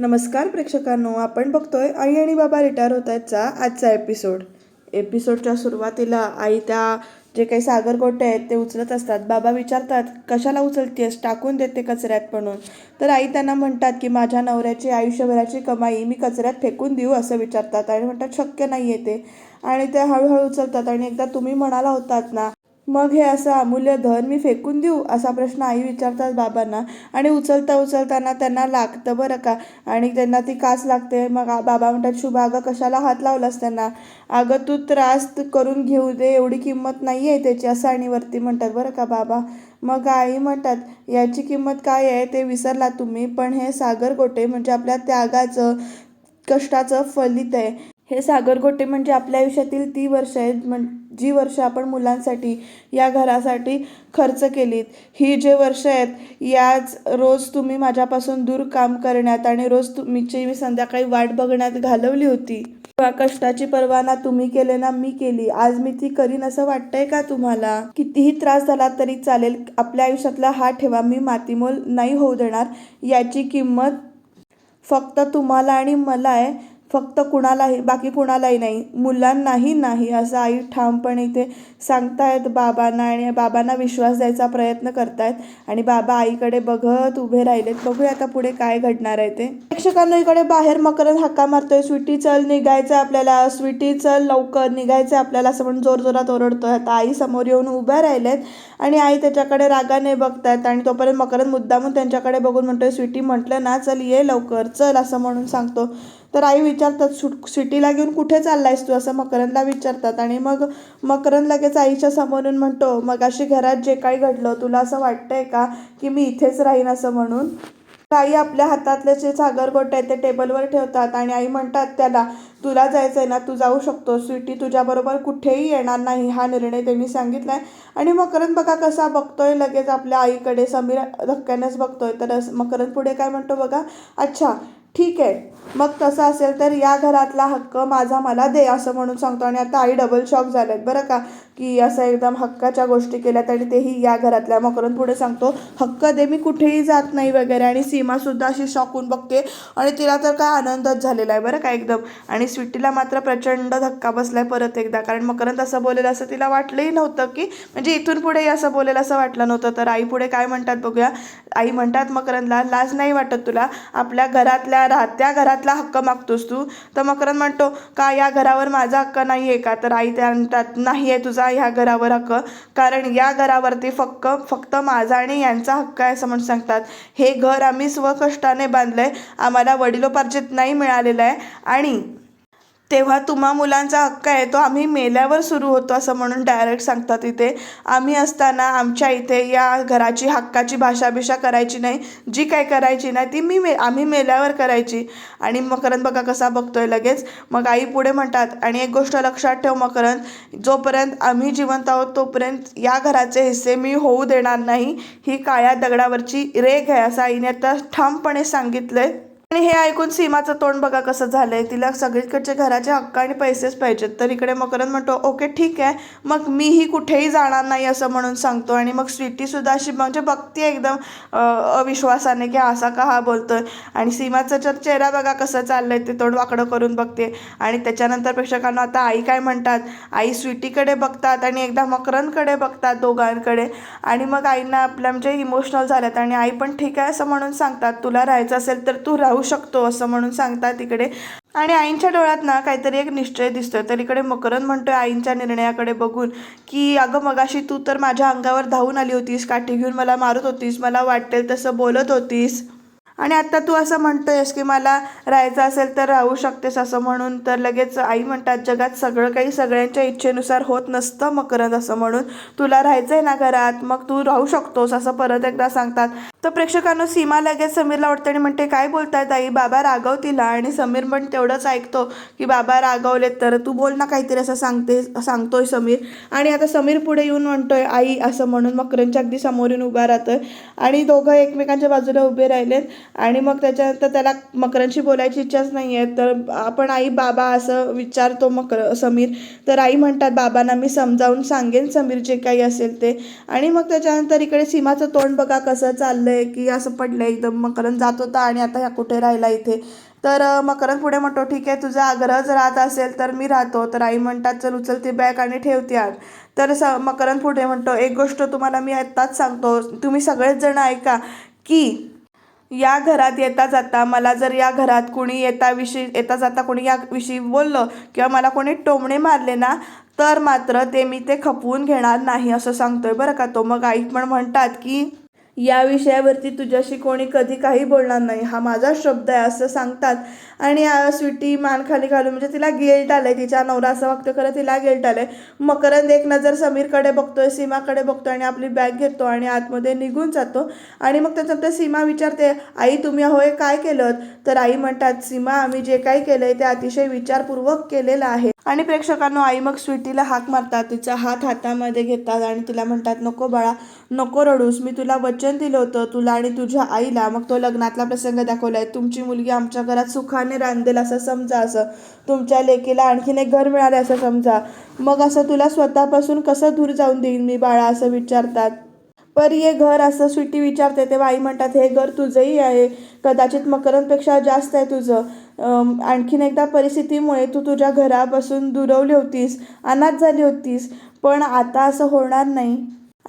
नमस्कार प्रेक्षकांनो आपण बघतोय आई आणि बाबा रिटायर होत आहेतचा आजचा एपिसोड. एपिसोडच्या सुरुवातीला आई त्या जे काही सागर गोटे आहेत ते उचलत असतात. बाबा विचारतात कशाला उचलतेस? टाकून देते कचऱ्यात म्हणून. तर आई त्यांना म्हणतात की माझ्या नवऱ्याची आयुष्यभराची कमाई मी कचऱ्यात फेकून देऊ असं विचारतात. आणि म्हणतात शक्य नाही आहे ते. आणि ते हळूहळू उचलतात. आणि एकदा तुम्ही म्हणाला होतात ना मग हे असं अमूल्य धन मी फेकून देऊ? असा प्रश्न आई विचारतात बाबांना. आणि उचलता उचलताना त्यांना लागतं बरं का? आणि त्यांना ती कास लागते. मग बाबा म्हणतात शुभा अगं कशाला हात लावलास त्यांना? अगं तू त्रास करून घेऊ दे एवढी किंमत नाही आहे त्याची असं आणि वरती म्हणतात. बरं का बाबा? मग आई म्हणतात याची किंमत काय आहे ते विसरला तुम्ही पण हे सागर गोटे म्हणजे आपल्या त्यागाचं कष्टाचं फलित आहे. हे सागर गोटे म्हणजे आपल्या आयुष्यातील ती वर्ष आहेत म्हण जी वर्ष आपण मुलांसाठी या घरासाठी खर्च केलीत. ही जे वर्ष आहेत याच रोज तुम्ही माझ्यापासून दूर काम करण्यात आणि रोज तुमची मी संध्याकाळी वाट बघण्यात घालवली होती. कष्टाची परवाना तुम्ही केले ना मी केली. आज मी ती करीन असं वाटतंय का तुम्हाला? कितीही त्रास झाला तरी चालेल. आपल्या आयुष्यातला हा ठेवा. मी मातीमोल नाही होऊ देणार याची किंमत फक्त तुम्हाला आणि मला आहे फक्त कुणालाही बाकी कुणालाही नाही मुलांनाही नाही असं आई ठामपणे इथे सांगतायत बाबांना आणि बाबांना विश्वास द्यायचा प्रयत्न करतायत. आणि बाबा आईकडे बघत उभे राहिलेत. बघूया आता पुढे काय घडणार आहे ते. प्रेक्षकांना इकडे बाहेर मकरंद हक्का मारतोय. स्वीटी चल निघायचं आपल्याला. स्वीटी चल लवकर निघायचं आपल्याला असं म्हणून जोरजोरात ओरडतोय. आता आई समोर येऊन उभ्या राहिल्यात आणि आई त्याच्याकडे रागाने बघतायत आणि तोपर्यंत मकरंद मुद्दामून त्यांच्याकडे बघून म्हणतोय स्वीटी म्हटलं ना चल ये लवकर चल असं म्हणून सांगतो. तर आई विचारतात सुट सिटीला घेऊन कुठे चालला आहेस तू? असं मकरंदला विचारतात. आणि मग मकरंद लगेच आईच्या समोरून म्हणतो मग अशी घरात जे काही घडलं तुला असं वाटतंय का की मी इथेच राहीन असं म्हणून? आई आपल्या हातातले जे सागरगोटे आहेत ते टेबलवर ठेवतात आणि आई म्हणतात त्याला तुला जायचं आहे ना तू जाऊ शकतो स्वीटी तुझ्याबरोबर कुठेही येणार नाही हा निर्णय त्यांनी सांगितला आहे आणि मकरंद बघा कसा बघतोय लगेच आपल्या आईकडे समीर धक्क्यानेच बघतोय. तर मकरंद पुढे काय म्हणतो बघा अच्छा ठीक आहे. मग तसं असेल तर या घरातला हक्क माझा मला दे असं म्हणून सांगतो आणि आता आई डबल शॉक झालेत बरं का? की असं एकदम हक्काच्या गोष्टी केल्यात आणि तेही या घरातल्या मकरंद पुढे सांगतो हक्क दे मी कुठेही जात नाही वगैरे. आणि सीमासुद्धा अशी शॉकून बघते आणि तिला तर काय आनंदच झालेला आहे बरं का एकदम. आणि स्वीटीला मात्र प्रचंड धक्का बसलाय परत एकदा कारण मकरंद असं बोलेल असं तिला वाटलंही नव्हतं की म्हणजे इथून पुढेही असं बोलेल असं वाटलं नव्हतं. तर आई पुढे काय म्हणतात बघूया. आई म्हणतात मकरंदला लाज नाही वाटत तुला. आपल्या घरातल्या राहत्या घरातला हक्क मागतोस तू. तर मकरंद म्हणतो का या घरावर माझा हक्क नाही आहे का? तर आई त्या म्हणतात नाही आहे तुझा ह्या घरावर हक्क. कारण या घरावरती फक्त फक्त माझा आणि यांचा हक्क आहे असं म्हणून सांगतात. हे घर आम्ही स्वकष्टाने बांधलं आहे आम्हाला वडिलोपार्जित नाही मिळालेलं आहे. आणि तेव्हा तुम्हा मुलांचा हक्क आहे तो आम्ही मेल्यावर सुरू होतो असं म्हणून डायरेक्ट सांगतात इथे. आम्ही असताना आमच्या इथे या घराची हक्काची भाषाभिषा करायची नाही. जी काय करायची नाही ती मी मे आम्ही मेल्यावर करायची. आणि मकरंद बघा कसा बघतोय लगेच. मग आई पुढे म्हणतात आणि एक गोष्ट लक्षात ठेव मकरंद जोपर्यंत आम्ही जिवंत आहोत तोपर्यंत या घराचे हिस्से मी होऊ देणार नाही. ही काळ्या दगडावरची रेघ आहे असं आईने आता ठामपणे सांगितलं आहे आणि हे ऐकून सीमाचं तोंड बघा कसं झालंय. तिला सगळीकडचे घराचे हक्क आणि पैसेच पाहिजेत. तर इकडे मकरंद म्हणतो ओके ठीक आहे. मग मीही कुठेही जाणार नाही असं म्हणून सांगतो. आणि मग स्वीटी सुद्धा अशी म्हणजे बघते एकदम अविश्वासाने की असा का हा बोलतोय. आणि सीमाचा जर चेहरा बघा कसं चाललंय. ते तोंड वाकडं करून बघते. आणि त्याच्यानंतर प्रेक्षकांना आता आई काय म्हणतात? आई स्वीटीकडे बघतात आणि एकदा मकरंदकडे बघतात दोघांकडे. आणि मग आईंना आपल्या म्हणजे इमोशनल झाल्यात. आणि आई पण ठीक आहे असं म्हणून सांगतात तुला राहायचं असेल तर तू राहू शकतो असं म्हणून सांगतात तिकडे आणि आईंच्या डोळ्यात ना काहीतरी एक निश्चय दिसतोय. तर इकडे मकरंद म्हणतोय आईंच्या निर्णयाकडे बघून की अगं मगाशी तू तर माझ्या अंगावर धावून आली होतीस काठी घेऊन मला मारत होतीस मला वाटेल तसं बोलत होतीस. आणि आता तू असं म्हणतोयस की मला राहायचं असेल तर राहू शकतेस असं म्हणून. तर लगेच आई म्हणतात जगात सगळं काही सगळ्यांच्या इच्छेनुसार होत नसतं मकरंद असं म्हणून. तुला राहायचं आहे ना घरात मग तू राहू शकतोस असं परत एकदा सांगतात. तर प्रेक्षकांनो सीमा लगेच समीरला वाटतं आणि म्हणते काय बोलताय आई बाबा रागवतीला आणि समीर पण तेवढंच ऐकतो की बाबा रागवलेत तर तू बोल ना काहीतरी असं सांगते सांगतोय समीर. आणि आता समीर पुढे येऊन म्हणतोय आई असं म्हणून मकरंदच्या अगदी समोर येऊन उभा राहतोय. आणि दोघं एकमेकांच्या बाजूला उभे राहिलेत. आणि मग त्याच्यानंतर त्याला मकरांशी बोलायची इच्छाच नाही आहे. तर आपण आई बाबा असं विचारतो मकर समीर. तर आई म्हणतात बाबांना मी समजावून सांगेन समीर जे काही असेल ते. आणि मग त्याच्यानंतर इकडे सीमाचं तोंड बघा कसं चाललं चाललंय की असं पडलं आहे एकदम. मकरंद जात होता आणि आता ह्या कुठे राहिला इथे? तर मकरंद पुढे म्हणतो ठीक आहे तुझा आग्रह जर राहत असेल तर मी राहतो. तर आई म्हणतात चल उचलते बॅग आणि ठेवते आग तर स मकरंद पुढे म्हणतो एक गोष्ट तुम्हाला मी आत्ताच सांगतो. तुम्ही सगळेच जण ऐका की या घरात येता जाता मला जर या घरात कोणी येता विषयी येता जाता कोणी याविषयी बोललं किंवा मला कोणी टोमणे मारले ना तर मात्र ते मी ते खपवून घेणार नाही असं सांगतोय बरं का तो. मग आई पण म्हणतात की या विषयावरती तुझ्याशी कोणी कधी काही बोलणार नाही. हा माझा शब्द आहे असं सांगतात. आणि स्वीटी मान खाली घालून म्हणजे तिला गिल्ट आलंय तिच्या नवरा असं वागतो खरं तिला गिल्ट आलंय. मकरंद एक नजर समीरकडे बघतोय सीमाकडे बघतो आणि आपली बॅग घेतो आणि आतमध्ये निघून जातो. आणि मग त्याच्यानंतर सीमा विचारते आई तुम्ही होय काय केलं तर आई म्हणतात सीमा आम्ही जे काही केलंय ते अतिशय विचारपूर्वक केलेलं आहे. आणि प्रेक्षकांनो आई मग स्वीटीला हाक मारतात तिचा हात हातामध्ये घेतात आणि तिला म्हणतात नको बाळा नको रडूस मी तुला वचन दिलं होतं तुला आणि तुझ्या आईला. मग तो लग्नातला प्रसंग दाखवलाय तुमची मुलगी आमच्या घरात सुखाने रांधेल असं समजा असं तुमच्या लेकीला आणखीन एक घर मिळाले असं समजा. मग असं तुला स्वतःपासून कसं दूर जाऊन देईन मी बाळा असं विचारतात. पर ये घर असं सुटी विचारते तेव्हा आई म्हणतात हे घर तुझंही आहे. कदाचित मकरंदपेक्षा जास्त आहे तुझं. आणखीन एकदा परिस्थितीमुळे तू तुझ्या घरापासून दुरवली होतीस अनाथ झाली होतीस. पण आता असं होणार नाही.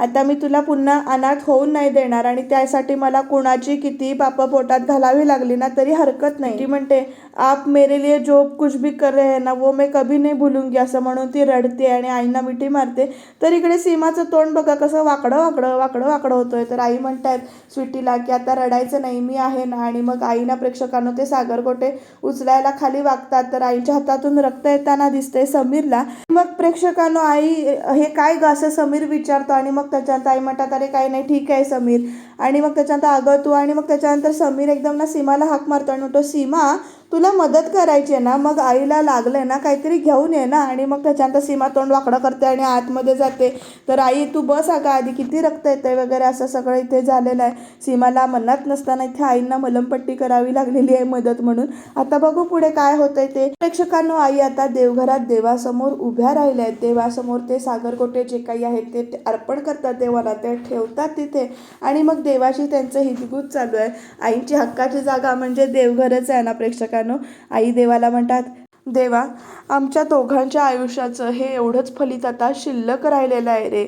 आता मी तुला पुन्हा अनाथ होऊन नाही देणार आणि त्यासाठी मला कुणाची किती पापं पोटात घालावी लागली ना तरी हरकत नाही. ती म्हणते आप मेरे लिए जो कुछ भी कर रहे हैं ना वो मैं कभी नाही भूलूंगी असं म्हणून ती रडते आणि आईना मिठी मारते. तर इकडे सीमाचं तोंड बघा कसं वाकडं वाकडं वाकडं वाकडं होतोय. तर आई म्हणतात स्वीटीला की आता रडायचं नाही मी आहे ना. आणि मग आईना प्रेक्षकांना ते सागरकोटे उचलायला खाली वागतात. तर आईच्या हातातून रक्त येताना दिसतंय समीरला. मग प्रेक्षकांनो आई हे काय गं असं समीर विचारतो आणि मग त्याच्यानंतर आई म्हणतात अरे काही नाही ठीक आहे समीर. आणि मग त्याच्यानंतर अगं तू आणि मग त्याच्यानंतर समीर एकदम ना सीमाला हाक मारतो आणि म्हणतो सीमा तुला मदत करायची आहे ना मग आईला लागलंय ना काहीतरी घेऊन ये ना. आणि मग त्याच्यानंतर सीमा तोंड वाकडं करते आणि आतमध्ये जाते. तर आई तू बस अगं आधी किती रक्त येतंय वगैरे असं सगळं इथे झालेलं आहे. सीमाला मनात नसताना इथे आईंना मलमपट्टी करावी लागलेली आहे मदत म्हणून. आता बघू पुढे काय होतंय ते. प्रेक्षकांनो आई आता देवघरात देवासमोर उभ्या राहिल्या आहेत. देवासमोर ते सागरकोटे जे काही आहेत ते ते अर्पण करतात देवाला ते ठेवतात तिथे. आणि मग देवाशी त्यांचं हितगुज चालू आहे. आईची हक्काची जागा म्हणजे देवघरच आहे ना प्रेक्षकांनो. आई देवाला म्हणतात देवा आमच्या दोघांच्या आयुष्याचं हे एवढंच फलित आता शिल्लक राहिलेलं आहे रे.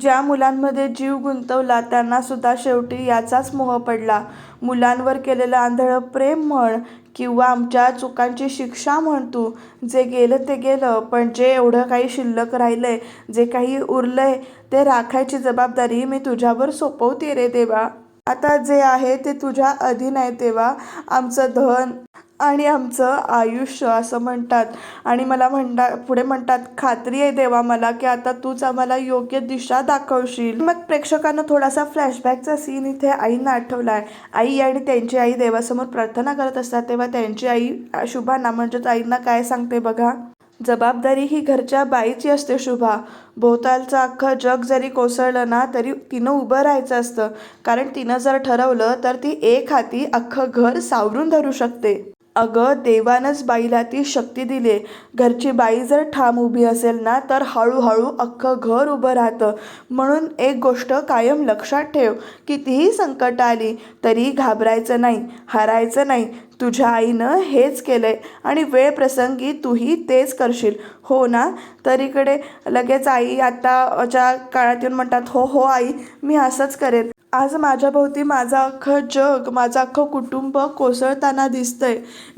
ज्या मुलांमध्ये जीव गुंतवला त्यांना सुद्धा शेवटी याचाच मोह पडला. मुलांवर केलेलं आंधळं प्रेम म्हण किंवा आमच्या चुकांची शिक्षा म्हण तू. जे गेलं ते गेलं पण जे एवढं काही शिल्लक राहिलं आहे जे काही उरलं आहे ते राखायची जबाबदारी मी तुझ्यावर सोपवते रे देवा. आता जे आहे ते तुझ्या अधीन आहे तेव्हा आमचं धन आणि आमचं आयुष्य असं म्हणतात. आणि मला म्हणता पुढे म्हणतात खात्री आहे देवा मला की आता तूच आम्हाला योग्य दिशा दाखवशील. मग प्रेक्षकांना थोडासा फ्लॅशबॅकचा सीन इथे आईंना आठवला आहे आई आणि त्यांची आई देवासमोर प्रार्थना करत असतात तेव्हा त्यांची आई शुभाना म्हणजेच आईंना काय सांगते बघा? जबाबदारी ही घरच्या बाईची असते शुभा. भोवतालचं अख्खं जग जरी कोसळलं ना तरी तिनं उभं राहायचं असतं. कारण तिनं जर ठरवलं तर ती एक हाती अख्खं घर सावरून धरू शकते. अगं देवानंच बाईला ती शक्ती दिली. घरची बाई जर ठाम उभी असेल ना तर हळूहळू अख्खं घर उभं राहतं. म्हणून एक गोष्ट कायम लक्षात ठेव कितीही संकट आली तरी घाबरायचं नाही हारायचं नाही. तुझ्या आईनं हेच केलं आहे आणि वेळ प्रसंगी तूही तेच करशील. हो ना? तर इकडे लगेच आई आताच्या काळात येऊन म्हणतात हो हो आई मी असंच करेन. आज माझ्याभोवती माझं अख्खं जग माझं अख्खं कुटुंब कोसळताना दिसतंय.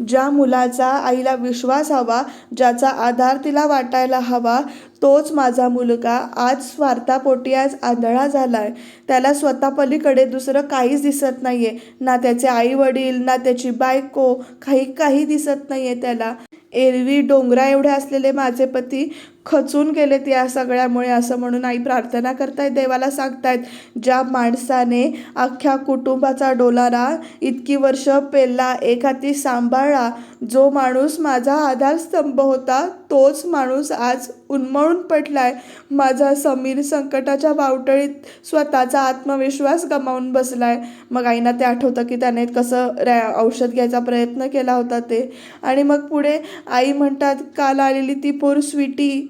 ज्या मुलाचा आईला विश्वास हवा ज्याचा आधार तिला वाटायला हवा तोच माझा मुलगा आज स्वार्थापोटी आज आंधळा झाला आहे त्याला स्वतः पलीकडे दुसरं काहीच दिसत नाही आहे ना त्याचे आई वडील ना त्याची बायको काही काही दिसत नाही आहे त्याला. एरवी डोंगरा एवढे असलेले माझे पती खचून गेलेत या सगळ्यामुळे असं म्हणून आई प्रार्थना करतायत देवाला सांगतायत ज्या माणसाने अख्ख्या कुटुंबाचा डोलारा इतकी वर्ष पेलला एक हाती सांभाळला जो माणूस माझा आधारस्तंभ होता तोच माणूस आज उन्मळून पडलाय. माझा समीर संकटाच्या बावटळीत स्वतःचा आत्मविश्वास गमावून बसलाय. मग आईना ते आठवतं की त्याने कसं रॅ औषध घ्यायचा प्रयत्न केला होता ते. आणि मग पुढे आई म्हणतात काल आलेली ती पोर स्वीटी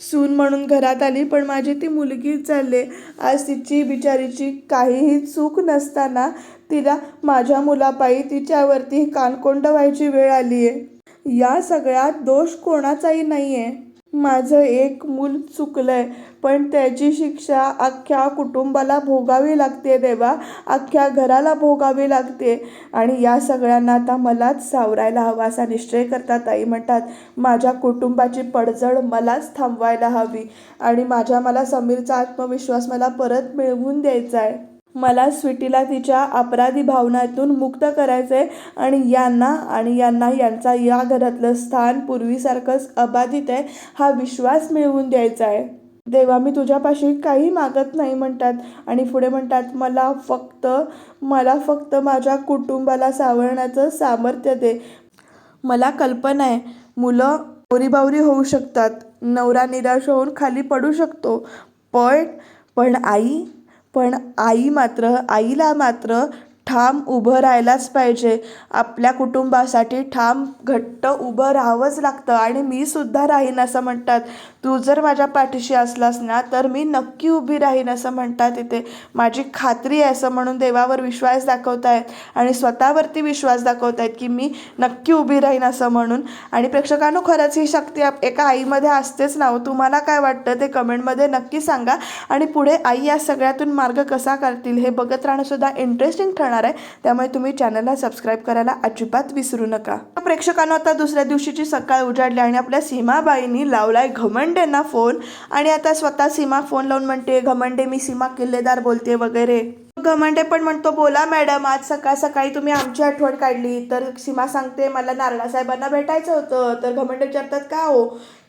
सून म्हणून घरात आली पण माझी ती मुलगीच चालले. आज तिची बिचारीची काहीही चूक नसताना तिला माझ्या मुलापायी तिच्यावरती कानकोंड व्हायची वेळ आली आहे या सगळ्यात दोष कोणाचाही नाही आहे माझं एक मूल चुकलंय पण त्याची शिक्षा अख्ख्या कुटुंबाला भोगावी लागते देवा. अख्ख्या घराला भोगावी लागते. आणि या सगळ्यांना आता मलाच सावरायला हवा असा निश्चय करतात आई म्हणतात माझ्या कुटुंबाची पडझड मलाच थांबवायला हवी आणि माझ्या मला समीरचा आत्मविश्वास मला परत मिळवून द्यायचा आहे मला स्वीटीला तिच्या अपराधी भावनातून मुक्त करायचं आहे आणि यांना आणि यांना यांचा या घरातलं स्थान पूर्वीसारखंच अबाधित आहे हा विश्वास मिळवून द्यायचा आहे देवा मी तुझ्यापाशी काही मागत नाही म्हणतात आणि पुढे म्हणतात मला फक्त मला फक्त माझ्या कुटुंबाला सावरण्याचं सामर्थ्य दे. मला कल्पना आहे मुलं बावरी होऊ शकतात नवरा निराश होऊन खाली पडू शकतो. पण पण आई पण आई मात्र आईला मात्र ठाम उभं राहायलाच पाहिजे. आपल्या कुटुंबासाठी ठाम घट्ट उभं राहावंच लागतं. आणि मी सुद्धा राहीन असं म्हणतात. तू जर माझ्या पाठीशी असलास ना तर मी नक्की उभी राहीन असं म्हणतात इथे. माझी खात्री आहे असं म्हणून देवावर विश्वास दाखवतायत आणि स्वतःवरती विश्वास दाखवतायत की मी नक्की उभी राहीन असं म्हणून. आणि प्रेक्षकांनो खरंच ही शक्ती एका आईमध्ये असतेच ना हो. तुम्हाला काय वाटतं ते कमेंटमध्ये नक्की सांगा. आणि पुढे आई या सगळ्यातून मार्ग कसा करतील हे बघत राहणंसुद्धा इंटरेस्टिंग ठरणार आहे. त्यामुळे तुम्ही चॅनलला सबस्क्राईब करायला अजिबात विसरू नका. प्रेक्षकांनो आता दुसऱ्या दिवशीची सकाळ उजाडली आणि आपल्या सीमाबाईंनी लावलाय घमंडेंना फोन? आणि आता स्वतः सीमा फोन लावून म्हणते घमंडे मी सीमा किल्लेदार बोलते वगैरे. घमंडे पण म्हणतो बोला मॅडम आज सकाळ सकाळी तुम्ही आमची आठवण काढली. तर सीमा सांगते मला नारळा साहेबांना भेटायचं होतं तर घमंडे विचारतात का हो?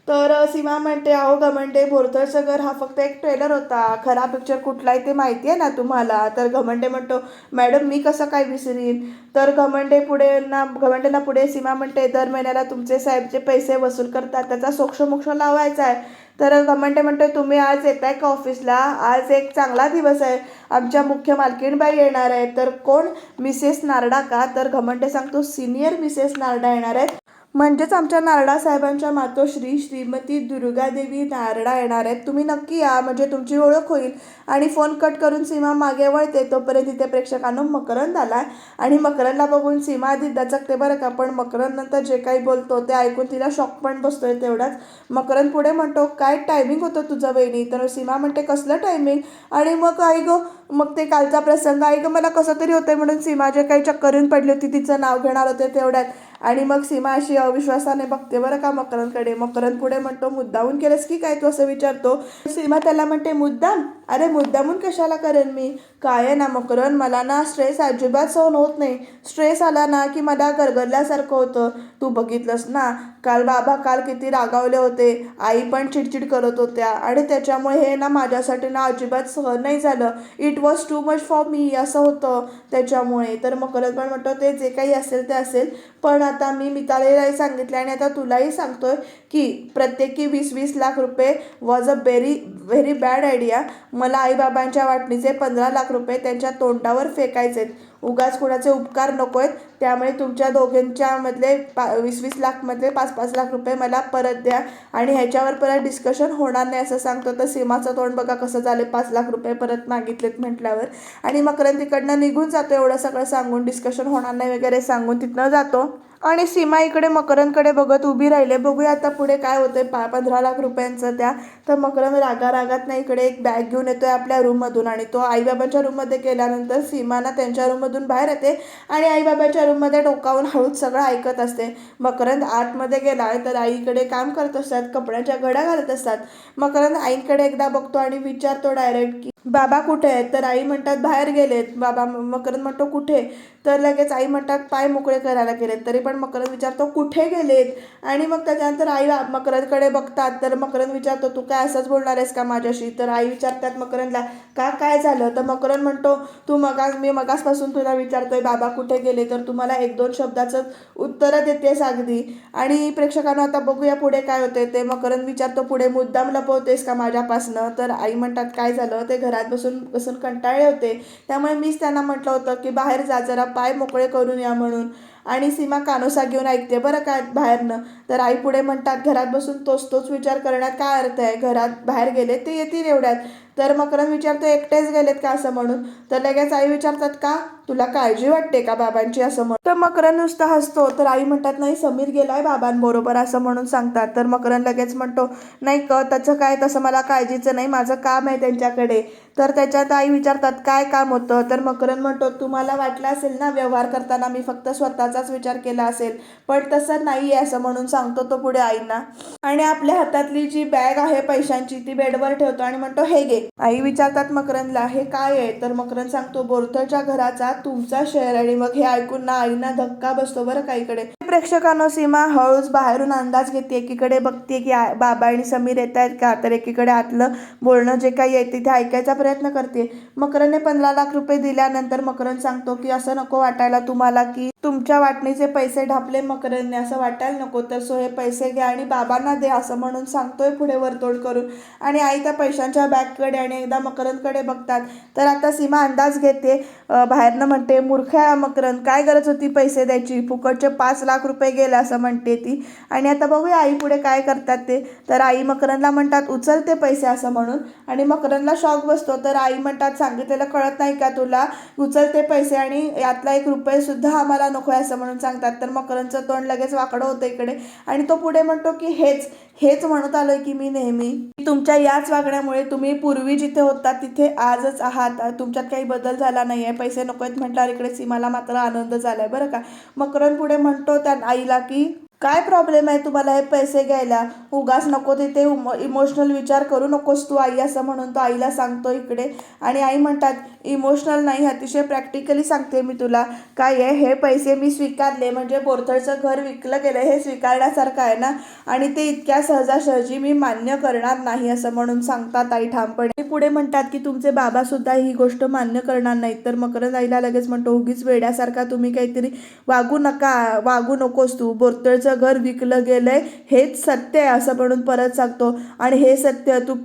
तर सीमा म्हणते अहो घमंडे बोरतळचं घर हा फक्त एक ट्रेलर होता. खरा पिक्चर कुठला आहे ते माहिती आहे ना तुम्हाला? तर घमंडे म्हणतो मॅडम मी कसं काय विसरीन? तर घमंडे पुढे ना घमंडेना पुढे सीमा म्हणते दर महिन्याला तुमचे साहेब जे पैसे वसूल करतात. त्याचा सोक्षमोक्ष लावायचा आहे. तर घमंडे म्हणते तुम्ही आज येत आहे का ऑफिसला आज एक चांगला दिवस आहे. आमच्या मुख्य मालकीणबाई येणार आहेत. तर कोण? मिसेस नारडा का? तर घमंडे सांगतो सिनियर मिसेस नारडा येणार आहेत. म्हणजेच आमच्या नारडा साहेबांच्या मातोश्री श्रीमती दुर्गादेवी नारडा येणार आहेत. तुम्ही नक्की या म्हणजे तुमची ओळख होईल. आणि फोन कट करून सीमा मागे वळते तोपर्यंत तिथे प्रेक्षकांनो मकरंद आला आणि मकरंदला बघून सीमा आधी दचकते बरं का पण मकरंद नंतर जे काही बोलतो ते ऐकून तिला शॉक पण बसतोय तेवढाच. मकरंद पुढे म्हणतो काय टायमिंग होतं तुझं वहिनी? तर सीमा म्हणते कसलं टायमिंग आणि मग आई गो मग ते कालचा प्रसंग आई गं मला कसं तरी होतंय म्हणून सीमा जे काही चक्कर येऊन पडली होती तिचं नाव घेणार होते तेवढ्यात. आणि मग सीमा अशी अविश्वासाने बघते बरं का मकरंदकडे? मकरंद पुढे म्हणतो मुद्दाहून केलंस की काय तू? असं विचारतो. सीमा त्याला म्हणते मुद्दाम अरे मुद्दामून कशाला करेन मी? काय आहे ना मकरन मला ना स्ट्रेस अजिबात सहन होत नाही. स्ट्रेस आला ना की मला गरगरल्यासारखं होतं. तू बघितलंस ना काल बाबा काल किती रागावले होते. आई पण चिडचिड करत होत्या. आणि त्याच्यामुळे हे ना माझ्यासाठी ना अजिबात सहन नाही झालं. It was too much for me असं होतं. त्याच्यामुळे. तर मकरन पण म्हणतो ते जे काही असेल ते असेल. पण आता मी मितालीलाही सांगितलं आणि आता तुलाही सांगतोय की प्रत्येकी वीस वीस लाख रुपये was a very very bad idea मला आईबाबांच्या वाटणीचे पंधरा लाख रुपये त्यांच्या तोंडावर फेकायचे उगाच कुणाचे उपकार नको आहेत त्यामुळे तुमच्या दोघांच्या मधले पा वीस वीस लाखमधले पाच पाच लाख रुपये मला परत द्या. आणि ह्याच्यावर परत डिस्कशन होणार नाही असं सांगतो. तर सीमाचं तोंड बघा कसं झालं पाच लाख रुपये परत मागितलेत म्हटल्यावर. आणि मकरंद तिकडनं निघून जातो एवढं सगळं सांगून. डिस्कशन होणार नाही वगैरे सांगून तिथनं जातो. आणि सीमा इकडे मकरंदकडे बघत उभी राहिले बघूया आता पुढे काय होतंय. पा पंधरा लाख रुपयांचं त्या तर मकरंद रागा रागात नाही इकडे एक बॅग घेऊन येतोय आपल्या रूममधून आणि तो आईबाबांच्या रूममध्ये गेल्यानंतर सीमाना त्यांच्या रूममधून बाहेर येते आणि आईबाबाच्या रूममध्ये डोकावून हळूच सगळं ऐकत असते. मकरंद आतमध्ये गेला तर आईकडे काम करत असतात कपड्याच्या घड्या घालत असतात. मकरंद आईकडे एकदा बघतो आणि विचारतो डायरेक्ट की बाबा कुठे आहेत? तर आई म्हणतात बाहेर गेलेत. बाबा मकरंद म्हणतो कुठे? तर लगेच आई म्हणतात पाय मोकळे करायला गेलेत. तरी पण मकरंद विचारतो कुठे गेलेत? आणि मग त्याच्यानंतर आई मकरंदकडे बघतात. तर मकरंद विचारतो तू काय असंच बोलणार आहेस का माझ्याशी? तर आई विचारतात मकरंदला का काय झालं? तर मकरंद म्हणतो तू मगास मी मगासपासून तुला विचारतोय बाबा कुठे गेले? तर तू मला एक दोन शब्दाचं उत्तरं देतेस अगदी. आणि प्रेक्षकांना आता बघूया पुढे काय होते ते मकरंद विचारतो पुढे मुद्दाम लपवतेस का माझ्यापासनं? तर आई म्हणतात काय झालं? ते घरात बसून बसून कंटाळले होते. त्यामुळे मीच त्यांना म्हटलं होतं की बाहेर जा जरा पाय मोकळे करून या म्हणून. आणि सीमा कानोसा घेऊन ऐकते बरं काय बाहेरनं. तर आई पुढे म्हणतात घरात बसून तोच तोच विचार करण्यात काय अर्थ आहे? घरात बाहेर गेले ते येतील एवढ्यात. तर मकरंद विचारतो एकटेच गेलेत का असं म्हणून? तर लगेच आई विचारतात का? तुला काळजी वाटते का बाबांची असं म्हण तर मकरंद नुसता हसतो. तर आई म्हणतात नाही समीर गेलाय बाबांबरोबर असं म्हणून सांगतात. तर मकरंद लगेच म्हणतो नाही क त्याचं काय? तसं मला काळजीचं नाही. माझं काम आहे त्यांच्याकडे. तर त्याच्यात आई विचारतात काय काम होतं? तर मकरन म्हणतो तुम्हाला वाटलं असेल ना व्यवहार करताना मी फक्त स्वतःचाच विचार केला असेल. पण तसं नाही आहे असं म्हणून सांगतो तो पुढे आईंना. आणि आपल्या हातातली जी बॅग आहे पैशांची ती बेडवर ठेवतो आणि म्हणतो हे घे. आई विचारतात मकरंदला हे काय आहे? तर मकरंद सांगतो बोरतळच्या घराचा तुमचा शेअर आणि मग हे ऐकून ना आईना धक्का बसतो बरं काहीकडे प्रेक्षकांनो सीमा हळूच बाहेरून अंदाज घेते. एकीकडे बघते की बाबा आणि समीर येत आहेत का? तर एकीकडे आतलं बोलणं जे काही आहे तिथे ऐकायचा प्रयत्न करते. मकरने पंधरा लाख रुपये दिल्यानंतर मकरंद सांगतो की असं नको वाटायला तुम्हाला की तुमच्या वाटणीचे पैसे ढापले मकरंदने. असं वाटायला नको. तर सो हे पैसे घ्या आणि बाबांना दे असं म्हणून सांगतोय पुढे वरतोड करून. आणि आई त्या पैशांच्या बॅगकडे आणि एकदा मकरंदकडे बघतात. तर आता सीमा अंदाज घेते. बाहेरनं म्हणते मूर्ख आहे मकरंद काय गरज होती पैसे द्यायची? फुकटचे पाच लाख रुपये गेले असं म्हणते ती. आणि आता बघूया आई पुढे काय करतात ते. तर आई मकरंदला म्हणतात उचलते पैसे असं म्हणून. आणि मकरंदला शॉक बसतो. तर आई म्हणतात सांगितलेलं कळत नाही का तुला? उचलते पैसे आणि यातला एक रुपये सुद्धा आम्हाला नको आहे असं म्हणून सांगतात. तर मकरंदचं तोंड लगेच वाकडं होतं इकडे. आणि तो पुढे म्हणतो की हेच हेच म्हणत आलो की मी नेहमी. की तुमच्या याच वागण्यामुळे तुम्ही पूर्वी जिथे होता तिथे आजच आहात. तुमच्यात काही बदल झाला नाही आहे पैसे नको आहेत म्हटल्यावर इकडे सीमाला मात्र आनंद झालाय. बरं का? मकरंद पुढे म्हणतो त्या आईला की काय प्रॉब्लेम आहे तुम्हाला हे पैसे घ्यायला? उगाच नको तिथे इमोशनल विचार करू नकोस तू आई असं म्हणून तो आईला सांगतो इकडे. आणि आई म्हणतात इमोशनल नाही अतिशय प्रॅक्टिकली सांगते मी तुला. काय आहे? हे पैसे मी स्वीकारले. म्हणजे बोरथळचं घर विकलं गेलं हे स्वीकारण्यासारखं आहे ना? आणि ते इतक्या सहजासहजी मी मान्य करणार नाही असं म्हणून सांगतात आई ठामपणे. पुढे म्हणतात की तुमचे बाबासुद्धा ही गोष्ट मान्य करणार नाहीत. तर मकरंद आईला लगेच म्हणतो उगीच वेड्यासारखा तुम्ही काहीतरी वागू नका वागू नकोस तू. बोरतळचं घर विकलं गेलंय हेच सत्य आहे असं म्हणून परत सांगतो. आणि हे सत्य तू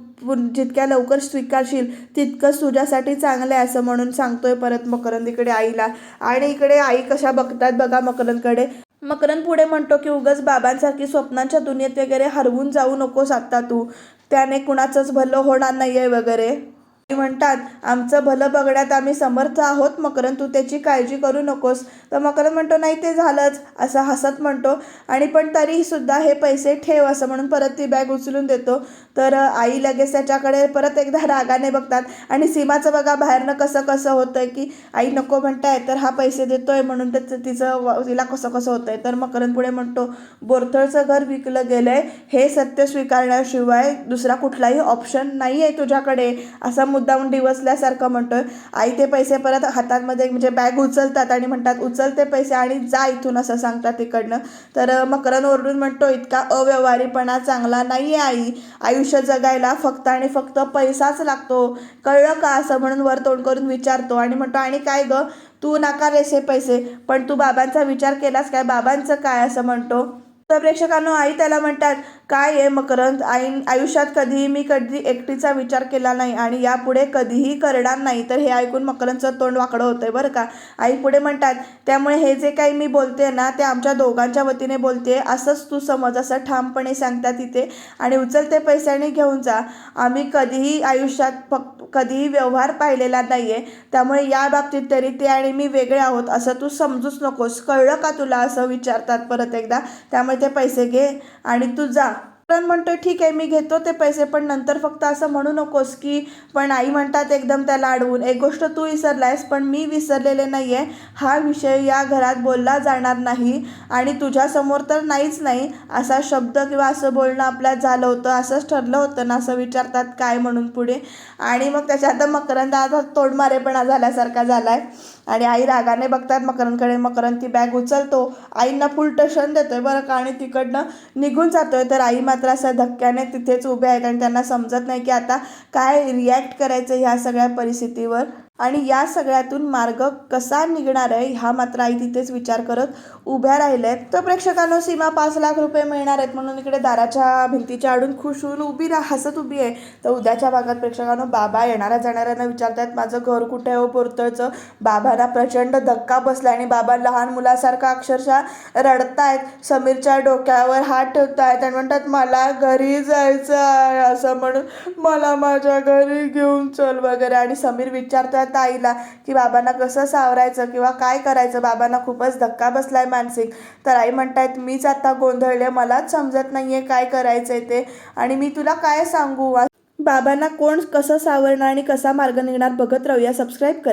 जितक्या लवकर स्वीकारशील तितकंच तुझ्यासाठी चांगलं आहे असं म्हणून सांगतोय परत मकरंद इकडे आईला. आणि इकडे आई कशा बघतात बघा मकरंदकडे. मकरंद पुढे म्हणतो की उगाच बाबांसारखी स्वप्नांच्या दुनियेत वगैरे हरवून जाऊ नकोस आता तू. त्याने कुणाचंच भलं होणार नाही आहे वगैरे. ते म्हणतात आमचं भलं बघण्यात आम्ही समर्थ आहोत मकरंद तू त्याची काळजी करू नकोस. तर मकरंद म्हणतो नाही ते झालंच असं हसत म्हणतो. आणि पण तरीसुद्धा हे पैसे ठेव असं म्हणून परत ती बॅग उचलून देतो. तर आई लगेच त्याच्याकडे परत एकदा रागाने बघतात. आणि सीमाचं बघा बाहेरनं कसं कसं होतंय की आई नको म्हणताय तर हा पैसे देतोय म्हणून त्याचं तिचं व- तिला कसं कसं होतंय. तर मकरंद पुढे म्हणतो बोरथळचं घर विकलं गेलंय हे सत्य स्वीकारण्याशिवाय दुसरा कुठलाही ऑप्शन नाही आहे तुझ्याकडे असं मुद्दाहून डिवसल्यासारखं म्हणतोय. आई ते पैसे परत हातांमध्ये म्हणजे बॅग उचलतात आणि म्हणतात उचल ते पैसे आणि जा इथून असं सांगतात तिकडनं तर मकरन ओरडून म्हणतो इतका अव्यवहारीपणा चांगला नाही आहे आई. आयुष्य जगायला फक्त आणि फक्त पैसाच लागतो. कळलं का? असं म्हणून वर तोंड करून विचारतो आणि म्हणतो आणि काय ग? तू नाकारेस हे पैसे पण तू बाबांचा विचार केलास काय? बाबांचं काय? असं म्हणतो. तर प्रेक्षकांनो आई त्याला म्हणतात काय आहे मकरंद? आई आयुष्यात कधीही मी कधी एकटीचा विचार केला नाही आणि यापुढे कधीही करणार नाही. तर हे ऐकून मकरंदचं तोंड वाकडं होतंय बरं का. आई पुढे म्हणतात त्यामुळे हे जे काही मी बोलते ना ते आमच्या दोघांच्या वतीने बोलते असंच तू समज असं ठामपणे सांगतात तिथे आणि उचलते पैशाने घेऊन जा. आम्ही कधीही आयुष्यात फक्त कधीही व्यवहार पाहिलेला नाही आहे त्यामुळे या बाबतीत तरी ते आणि मी वेगळे आहोत. असं तू समजूच नकोस. कळलं का तुला असं विचारतात परत एकदा? त्यामुळे ते पैसे घे आणि तू जा. पण म्हणतोय ठीक आहे मी घेतो ते पैसे पण नंतर फक्त असं म्हणू नकोस की पण आई म्हणतात एकदम त्याला अडवून. एक गोष्ट तू विसरलायस पण मी विसरलेले नाही आहे हा विषय या घरात बोलला जाणार नाही आणि तुझ्यासमोर तर नाहीच नाही. असा शब्द किंवा असं बोलणं आपल्यात झालं होतं असंच ठरलं होतं ना असं विचारतात काय म्हणून पुढे. आणि मग त्याच्यात मकरंद आता तोडमारेपणा झाल्यासारखा झालाय. आणि आई रागाने बघतात मकरंदकडे मकरंद ती बॅग उचलतो. आईंना फुल टशन देतोय बरं का? आणि तिकडनं निघून जातोय. तर आई मात्र असं धक्क्याने तिथेच उभे आहेत आणि त्यांना समजत नाही की आता काय रिॲक्ट करायचं ह्या सगळ्या परिस्थितीवर. आणि या सगळ्यातून मार्ग कसा निघणार आहे हा मात्र आई तिथेच विचार करत उभ्या राहिल्या आहेत तर प्रेक्षकांना सीमा पाच लाख रुपये मिळणार आहेत म्हणून इकडे दाराच्या भिंतीच्या आडून खुश होऊन उभी रा हसत उभी आहे. तर उद्याच्या भागात प्रेक्षकांना बाबा येणाऱ्या जाणाऱ्यांना विचारतात माझं घर कुठे आहे हो पोरतळचं बाबांना प्रचंड धक्का बसला आणि बाबा लहान मुलासारखा अक्षरशः रडतायत. समीरच्या डोक्यावर हात ठेवतायत आणि म्हणतात मला घरी जायचं आहे असं म्हणून मला माझ्या घरी घेऊन चल वगैरे. आणि समीर विचारतोय आता आईला की बाबांना कसं सावरायचं किंवा काय करायचं? बाबांना खूपच धक्का बसलाय मानसिक. तर आई म्हणतायत मीच आता गोंधळले मलाच समजत नाहीये काय करायचंय ते. आणि मी तुला काय सांगू? बाबांना कोण कसं सावरणार आणि कसा मार्ग निघणार बघत राहूया. सबस्क्राईब कर